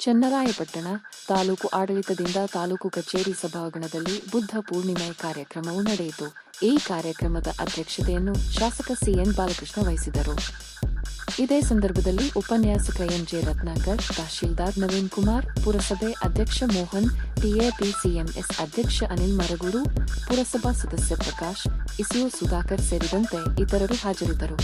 ಚನ್ನರಾಯಪಟ್ಟಣ ತಾಲೂಕು ಆಡಳಿತದಿಂದ ತಾಲೂಕು ಕಚೇರಿ ಸಭಾಂಗಣದಲ್ಲಿ ಬುದ್ಧ ಪೂರ್ಣಿಮೆ ಕಾರ್ಯಕ್ರಮವು ನಡೆಯಿತು. ಈ ಕಾರ್ಯಕ್ರಮದ ಅಧ್ಯಕ್ಷತೆಯನ್ನು ಶಾಸಕ ಸಿಎನ್ ಬಾಲಕೃಷ್ಣ ವಹಿಸಿದರು. ಇದೇ ಸಂದರ್ಭದಲ್ಲಿ ಉಪನ್ಯಾಸಕ ಎಂಜೆ ರತ್ನಾಕರ್, ತಹಶೀಲ್ದಾರ್ ನವೀನ್ ಕುಮಾರ್, ಪುರಸಭೆ ಅಧ್ಯಕ್ಷ ಮೋಹನ್ ಟಿಎಪಿಸಿಎಂಎಸ್ ಅಧ್ಯಕ್ಷ ಅನಿಲ್ ಮರಗೂರು, ಪುರಸಭಾ ಸದಸ್ಯ ಪ್ರಕಾಶ್ ಇಸಿಯು ಸುಧಾಕರ್ ಸೇರಿದಂತೆ ಇತರರು ಹಾಜರಿದ್ದರು.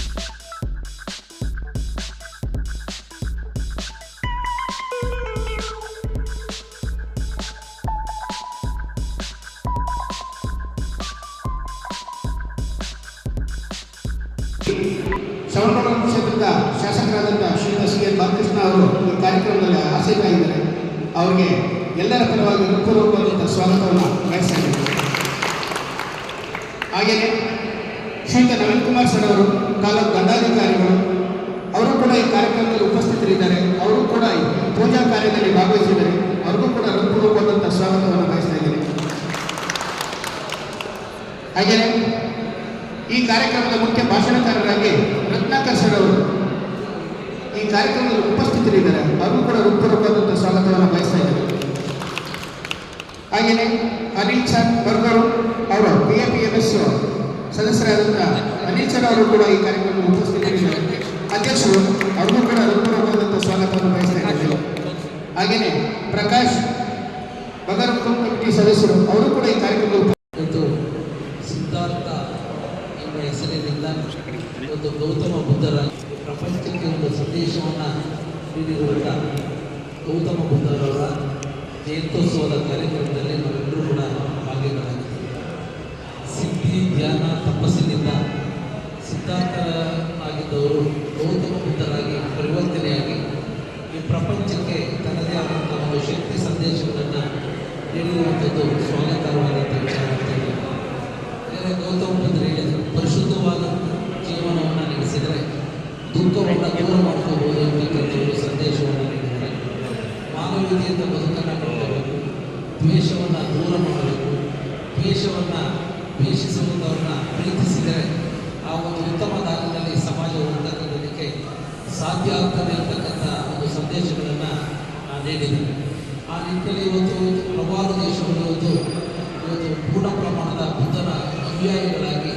ಶ್ರವಣಬೆಳಗೊಳ ಕ್ಷೇತ್ರದ ಶಾಸಕರಾದಂಥ ಶ್ರೀಯುತ ಸಿ ಎನ್ ಬಾಲಕೃಷ್ಣ ಅವರು ಈ ಕಾರ್ಯಕ್ರಮದಲ್ಲಿ ಆಸೀನರಾಗಿದ್ದಾರೆ ಅವರಿಗೆ ಎಲ್ಲರ ಪರವಾಗಿ ಹೃತ್ಪೂರ್ವಕವಾದಂಥ ಸ್ವಾಗತವನ್ನು ಬಯಸಿದ್ದಾರೆ ಹಾಗೆಯೇ ಶ್ರೀಯುತ ನವೀನ್ ಕುಮಾರ್ ಸರ್ ಅವರು, ತಾಲೂಕು ದಂಡಾಧಿಕಾರಿಗಳು, ಅವರು ಕೂಡ ಈ ಕಾರ್ಯಕ್ರಮದಲ್ಲಿ ಉಪಸ್ಥಿತರಿದ್ದಾರೆ. ಅವರು ಕೂಡ ಪೂಜಾ ಕಾರ್ಯದಲ್ಲಿ ಭಾಗವಹಿಸಿದ್ದಾರೆ. ಅವ್ರಿಗೂ ಕೂಡ ಹೃತ್ಪೂರ್ವಕವಾದಂಥ ಸ್ವಾಗತವನ್ನು ಬಯಸ್ತಾ ಇದ್ದೇನೆ. ಹಾಗೆಯೇ ಕಾರ್ಯಕ್ರಮದ ಮುಖ್ಯ ಭಾಷಣಕಾರರಾಗಿ ರತ್ನಾಕರ್ ಸರ್ ಅವರು ಈ ಕಾರ್ಯಕ್ರಮದಲ್ಲಿ ಉಪಸ್ಥಿತರಿದ್ದಾರೆ. ಅವರು ಕೂಡ ಹೃತ್ಪೂರ್ವಕವಾದಂಥ ಸ್ವಾಗತವನ್ನು ಬಯಸ್ತಾ ಇದ್ದಾರೆ ಹಾಗೆಯೇ ಅನಿಲ್ ಸರ್ ಬರ್ಗರು ಅವರು P A P M S Anil sir ಅವರು ಕೂಡ ಈ ಕಾರ್ಯಕ್ರಮದಲ್ಲಿ ಉಪಸ್ಥಿತರಿದ್ದಾರೆ. ಅಧ್ಯಕ್ಷರು ಅವರು ಕೂಡ ಹೃತ್ಪೂರ್ವಕವಾದಂಥ ಸ್ವಾಗತವನ್ನು ಬಯಸ್ತಾ ಇದ್ದಾರೆ ಹಾಗೆಯೇ ಪ್ರಕಾಶ್ ಬಗರ್ ಕಮಿಟಿ ಸದಸ್ಯರು, ಅವರು ಕೂಡ ಈ ಕಾರ್ಯಕ್ರಮದಲ್ಲಿ ಇವತ್ತು ಸಿದ್ಧಾರ್ಥ ಎಂಬ ಹೆಸರಿನಿಂದ ಒಂದು ಗೌತಮ ಬುದ್ಧರ ಪ್ರಪಂಚಕ್ಕೆ ಒಂದು ಸಂದೇಶವನ್ನು ನೀಡಿರುವಂಥ ಗೌತಮ ಬುದ್ಧರವರ ಜಯಂತೋತ್ಸವದ ಕಾರ್ಯಕ್ರಮದಲ್ಲಿ ನಾವೆಲ್ಲರೂ ಕೂಡ ಭಾಗಿಗಳಾಗಿದ್ದೀವಿ ಸಿದ್ಧಿ, ಧ್ಯಾನ, ತಪಸ್ಸಿನಿಂದ ಸಿದ್ಧಾಂತರಾಗಿದ್ದವರು ಗೌತಮ ಬುದ್ಧರಾಗಿ, ಪರಿವರ್ತನೆಯಾಗಿ ಈ ಪ್ರಪಂಚಕ್ಕೆ ತನ್ನದೇ ಆದಂಥ ಒಂದು ಶಕ್ತಿ ಸಂದೇಶಗಳನ್ನು ನೀಡಿರುವಂಥದ್ದು ಸ್ವಾಗತಾರ್ಹವಾದಂಥ ದ್ವೇಷವನ್ನು ದೂರ ಮಾಡಬೇಕು ದ್ವೇಷವನ್ನು ದ್ವೇಷಿಸುವಂಥವ್ರನ್ನ ಪ್ರೀತಿಸಿದರೆ ಆ ಒಂದು ಉತ್ತಮ ದಾರಿಯಲ್ಲಿ ಸಮಾಜ ಉನ್ನತಕ್ಕೆ ಸಾಧ್ಯ ಆಗ್ತದೆ ಅಂತಕ್ಕಂಥ ಒಂದು ಸಂದೇಶಗಳನ್ನು ನೀಡಿದ್ದಾರೆ ಆ ನಿಟ್ಟಿನಲ್ಲಿ ಇವತ್ತು ಹಲವಾರು ದೇಶಗಳು ಇವತ್ತು ಇವತ್ತು ಪೂರ್ಣ ಪ್ರಮಾಣದ ಬುದ್ಧನ ಅನುಯಾಯಿಗಳಾಗಿ,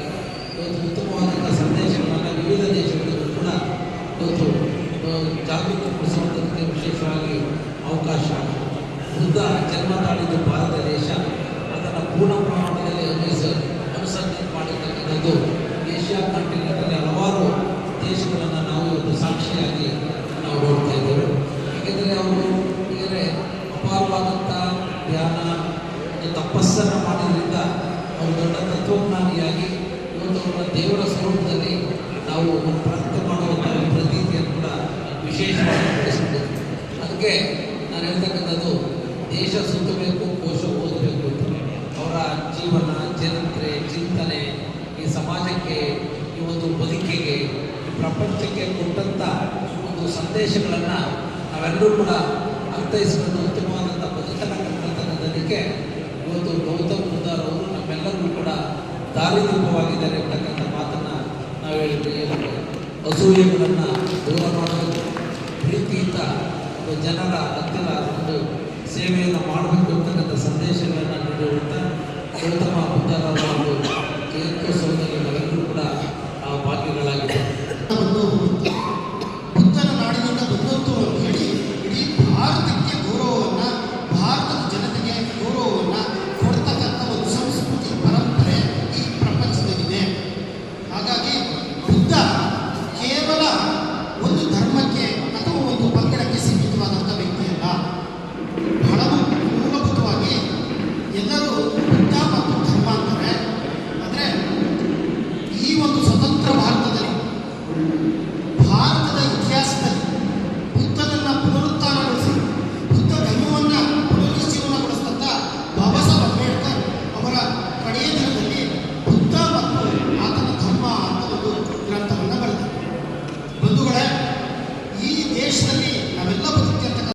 ಇವತ್ತು ಉತ್ತಮವಾದಂಥ ಸಂದೇಶಗಳನ್ನು ವಿವಿಧ ದೇಶಗಳಿಗೂ ಕೂಡ ಇವತ್ತು ಆ, ಜಾಗೃತಿಗೊಳಿಸುವಂಥದ್ದಕ್ಕೆ ವಿಶೇಷವಾಗಿ ಅವಕಾಶ ಬುದ್ಧ ಜನ್ಮ ಭಾರತ ದೇಶ, ಅದನ್ನು ಪೂರ್ಣ ಪ್ರಮಾಣದಲ್ಲಿ ಅನುಸ ಅನುಸರಣೆ ಮಾಡಿರ್ತಕ್ಕಂಥದ್ದು ಏಷ್ಯಾ ಕಂಟಿನೆಂಟಲ್ಲಿ ಹಲವಾರು ದೇಶಗಳನ್ನು ನಾವು ಒಂದು ಸಾಕ್ಷಿಯಾಗಿ ನಾವು ನೋಡ್ತಾ ಇದ್ದೇವೆ. ಏಕೆಂದರೆ ಅವರು ಏನೇ ಅಪಾರವಾದಂಥ ಧ್ಯಾನ ಒಂದು ತಪಸ್ಸನ್ನು ಮಾಡೋದ್ರಿಂದ ಅವರು ದೊಡ್ಡ ತತ್ವಜ್ಞಾನಿಯಾಗಿ ಒಂದು ದೇವರ ಸ್ವರೂಪದಲ್ಲಿ ನಾವು ಪ್ರಾಪ್ತ ಮಾಡುವಂಥ ಪ್ರತೀತಿಯನ್ನು ಕೂಡ ವಿಶೇಷವಾಗಿ ಅದಕ್ಕೆ ನಾನು ಹೇಳ್ತಕ್ಕಂಥದ್ದು ದೇಶ ಸುತ್ತಬೇಕು, ಕೋಶ ಓದಬೇಕು. ಅವರ ಜೀವನ ಚರಿತ್ರೆ ಚಿಂತನೆ ಈ ಸಮಾಜಕ್ಕೆ, ಈ ಒಂದು ಬದುಕಿಗೆ ಪ್ರಪಂಚಕ್ಕೆ ಕೊಟ್ಟಂಥ ಒಂದು ಸಂದೇಶಗಳನ್ನು ನಾವೆಲ್ಲರೂ ಕೂಡ ಅರ್ಥೈಸಿಕೊಂಡು ಉತ್ತಮವಾದಂಥ ಬದುಕನ್ನು ಕಟ್ಟತಕ್ಕಂಥದ್ದಕ್ಕೆ ಇವತ್ತು ಗೌತಮ್ ಬುದ್ಧರವರು ನಮ್ಮೆಲ್ಲರಿಗೂ ಕೂಡ ದಾರಿದೀಪವಾಗಿದ್ದಾರೆ ಅಂತಕ್ಕಂಥ ಮಾತನ್ನು ನಾವು ಹೇಳ್ತೀವಿ ಅಸೂಯೆಗಳನ್ನು ದೂರ ಮಾಡಬೇಕು ಪ್ರೀತಿಯಿಂದ ಜನರ ಹತ್ತಿರ ಒಂದು ಸೇವೆಯನ್ನು ಮಾಡಬೇಕು ಅಂತಕ್ಕಂಥ ಸಂದೇಶಗಳನ್ನು ನೀಡಿರುವಂಥ ಗೌತಮ ಬುದ್ಧರ ಒಂದು